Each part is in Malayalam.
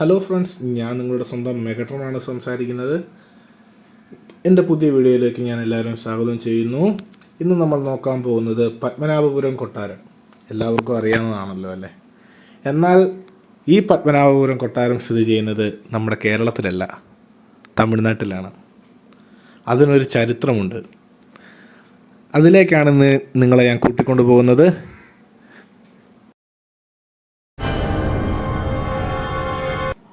ഹലോ ഫ്രണ്ട്സ് ഞാൻ നിങ്ങളുടെ സ്വന്തം മെഗട്രോണാണ് സംസാരിക്കുന്നത്. എന്റെ പുതിയ വീഡിയോയിലേക്ക് ഞാൻ എല്ലാവരും സ്വാഗതം ചെയ്യുന്നു. ഇന്ന് നമ്മൾ നോക്കാൻ പോകുന്നത് പത്മനാഭപുരം കൊട്ടാരം. എല്ലാവർക്കും അറിയാവുന്നതാണല്ലോ അല്ലേ? എന്നാൽ ഈ പത്മനാഭപുരം കൊട്ടാരം സ്ഥിതി ചെയ്യുന്നത് നമ്മുടെ കേരളത്തിലല്ല തമിഴ്നാട്ടിലാണ്. അതിനൊരു ചരിത്രമുണ്ട്. അതിലേക്കാണ് നിങ്ങളെ ഞാൻ കൂട്ടിക്കൊണ്ടു പോകുന്നത്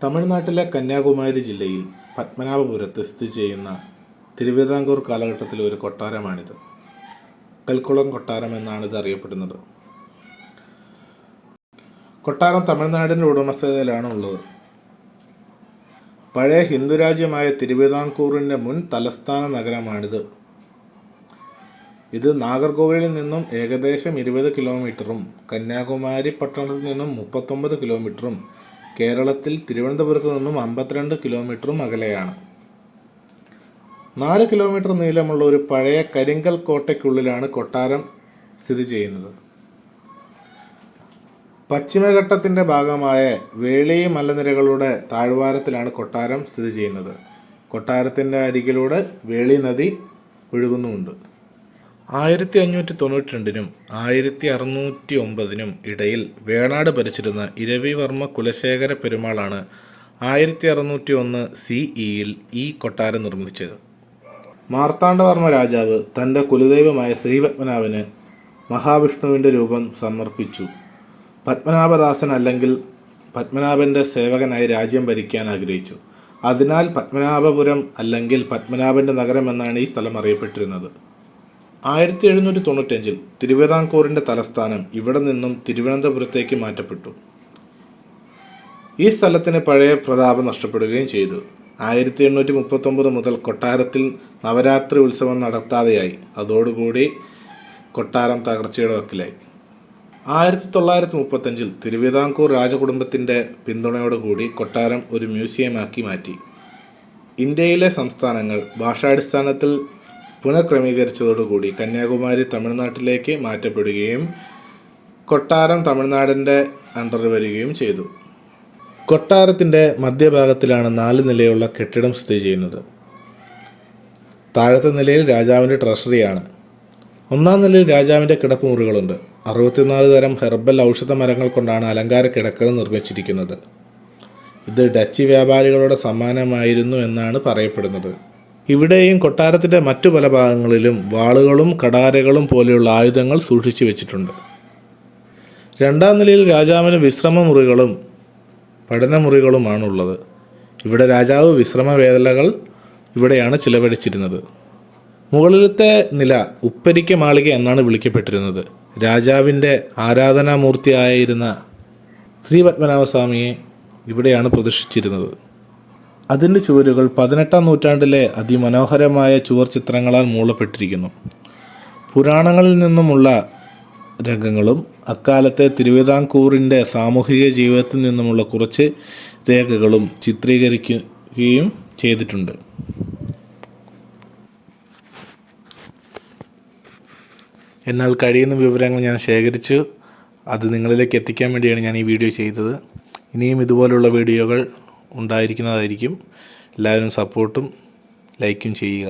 തമിഴ്നാട്ടിലെ കന്യാകുമാരി ജില്ലയിൽ പത്മനാഭപുരത്ത് സ്ഥിതി ചെയ്യുന്ന തിരുവിതാംകൂർ കാലഘട്ടത്തിലെ ഒരു കൊട്ടാരമാണിത്. കൽക്കുളം കൊട്ടാരം എന്നാണ് ഇത് അറിയപ്പെടുന്നത്. കൊട്ടാരം തമിഴ്നാടിന്റെ ഉടമസ്ഥതയിലാണ് ഉള്ളത്. പഴയ ഹിന്ദുരാജ്യമായ തിരുവിതാംകൂറിന്റെ മുൻ തലസ്ഥാന നഗരമാണിത്. ഇത് നാഗർകോവിലിൽ നിന്നും ഏകദേശം ഇരുപത് കിലോമീറ്ററും കന്യാകുമാരി പട്ടണത്തിൽ നിന്നും മുപ്പത്തൊമ്പത് കിലോമീറ്ററും കേരളത്തിൽ തിരുവനന്തപുരത്ത് നിന്നും അമ്പത്തിരണ്ട് കിലോമീറ്ററും അകലെയാണ്. നാല് കിലോമീറ്റർ നീളമുള്ള ഒരു പഴയ കരിങ്കൽ കോട്ടയ്ക്കുള്ളിലാണ് കൊട്ടാരം സ്ഥിതി ചെയ്യുന്നത്. പശ്ചിമഘട്ടത്തിന്റെ ഭാഗമായ വേളി മലനിരകളുടെ താഴ്വാരത്തിലാണ് കൊട്ടാരം സ്ഥിതി ചെയ്യുന്നത്. കൊട്ടാരത്തിന്റെ അരികിലൂടെ വേളി നദി ഒഴുകുന്നുമുണ്ട്. ആയിരത്തി അഞ്ഞൂറ്റി തൊണ്ണൂറ്റി രണ്ടിനും ആയിരത്തി അറുന്നൂറ്റി ഒമ്പതിനും ഇടയിൽ വേണാട് ഭരിച്ചിരുന്ന ഇരവിവർമ്മ കുലശേഖര പെരുമാളാണ് ആയിരത്തി അറുന്നൂറ്റി ഒന്ന് സി ഇയിൽ ഈ കൊട്ടാരം നിർമ്മിച്ചത്. മാർത്താണ്ഡവർമ്മ രാജാവ് തന്റെ കുലദൈവമായ ശ്രീപത്മനാഭന് മഹാവിഷ്ണുവിന്റെ രൂപം സമർപ്പിച്ചു. പത്മനാഭദാസൻ അല്ലെങ്കിൽ പത്മനാഭന്റെ സേവകനായി രാജ്യം ഭരിക്കാൻ ആഗ്രഹിച്ചു. അതിനാൽ പത്മനാഭപുരം അല്ലെങ്കിൽ പത്മനാഭന്റെ നഗരം എന്നാണ് ഈ സ്ഥലം അറിയപ്പെട്ടിരുന്നത്. ആയിരത്തി എഴുന്നൂറ്റി തൊണ്ണൂറ്റഞ്ചിൽ തിരുവിതാംകൂറിന്റെ തലസ്ഥാനം ഇവിടെ നിന്നും തിരുവനന്തപുരത്തേക്ക് മാറ്റപ്പെട്ടു. ഈ സ്ഥലത്തിന് പഴയ പ്രതാപം നഷ്ടപ്പെടുകയും ചെയ്തു. ആയിരത്തി എണ്ണൂറ്റി മുപ്പത്തൊമ്പത് മുതൽ കൊട്ടാരത്തിൽ നവരാത്രി ഉത്സവം നടത്താതെയായി. അതോടുകൂടി കൊട്ടാരം തകർച്ചയുടെ വക്കിലായി. ആയിരത്തി തൊള്ളായിരത്തി മുപ്പത്തഞ്ചിൽ തിരുവിതാംകൂർ രാജകുടുംബത്തിന്റെ പിന്തുണയോടുകൂടി കൊട്ടാരം ഒരു മ്യൂസിയമാക്കി മാറ്റി. ഇന്ത്യയിലെ സംസ്ഥാനങ്ങൾ ഭാഷാടിസ്ഥാനത്തിൽ പുനഃക്രമീകരിച്ചതോടുകൂടി കന്യാകുമാരി തമിഴ്നാട്ടിലേക്ക് മാറ്റപ്പെടുകയും കൊട്ടാരം തമിഴ്നാടിന്റെ അണ്ടർ വരികയും ചെയ്തു. കൊട്ടാരത്തിന്റെ മധ്യഭാഗത്തിലാണ് നാല് നിലയുള്ള കെട്ടിടം സ്ഥിതി ചെയ്യുന്നത്. താഴത്തെ നിലയിൽ രാജാവിന്റെ ട്രഷറിയാണ് ഒന്നാം നിലയിൽ രാജാവിന്റെ കിടപ്പ് മുറികളുണ്ട് അറുപത്തിനാല് തരം ഹെർബൽ ഔഷധ മരങ്ങൾ കൊണ്ടാണ് അലങ്കാര കിടക്കകൾ നിർമ്മിച്ചിരിക്കുന്നത്. ഇത് ഡച്ച് വ്യാപാരികളുടെ സമ്മാനമായിരുന്നു എന്നാണ് പറയപ്പെടുന്നത്. ഇവിടെയും കൊട്ടാരത്തിന്റെ മറ്റു പല ഭാഗങ്ങളിലും വാളുകളും കടാരകളും പോലെയുള്ള ആയുധങ്ങൾ സൂക്ഷിച്ചു വെച്ചിട്ടുണ്ട്. രണ്ടാം നിലയിൽ രാജാവിന് വിശ്രമ മുറികളും പഠനമുറികളുമാണുള്ളത്. ഇവിടെ രാജാവ് വിശ്രമ വേദനകൾ ഇവിടെയാണ് ചിലവഴിച്ചിരുന്നത്. മുകളിലത്തെ നില ഉപ്പരിക്ക മാളിക എന്നാണ് വിളിക്കപ്പെട്ടിരുന്നത്. രാജാവിന്റെ ആരാധനാമൂർത്തിയായിരുന്ന ശ്രീ പത്മനാഭസ്വാമിയെ ഇവിടെയാണ് പ്രതിഷ്ഠിച്ചിരുന്നത്. അതിന്റെ ചുവരുകൾ പതിനെട്ടാം നൂറ്റാണ്ടിലെ അതിമനോഹരമായ ചുവർ ചിത്രങ്ങളാൽ മൂളപ്പെട്ടിരിക്കുന്നു. പുരാണങ്ങളിൽ നിന്നുമുള്ള രംഗങ്ങളും അക്കാലത്തെ തിരുവിതാംകൂറിന്റെ സാമൂഹിക ജീവിതത്തിൽ നിന്നുമുള്ള കുറച്ച് രേഖകളും ചിത്രീകരിക്കുകയും ചെയ്തിട്ടുണ്ട്. എന്നാൽ കഴിയുന്ന വിവരങ്ങൾ ഞാൻ ശേഖരിച്ചു. അത് നിങ്ങളിലേക്ക് എത്തിക്കാൻ വേണ്ടിയാണ് ഞാൻ ഈ വീഡിയോ ചെയ്തത്. ഇനിയും ഇതുപോലുള്ള വീഡിയോകൾ ഉണ്ടായിരിക്കുന്നതായിരിക്കും. എല്ലാവരും സപ്പോർട്ടും ലൈക്കും ചെയ്യുക.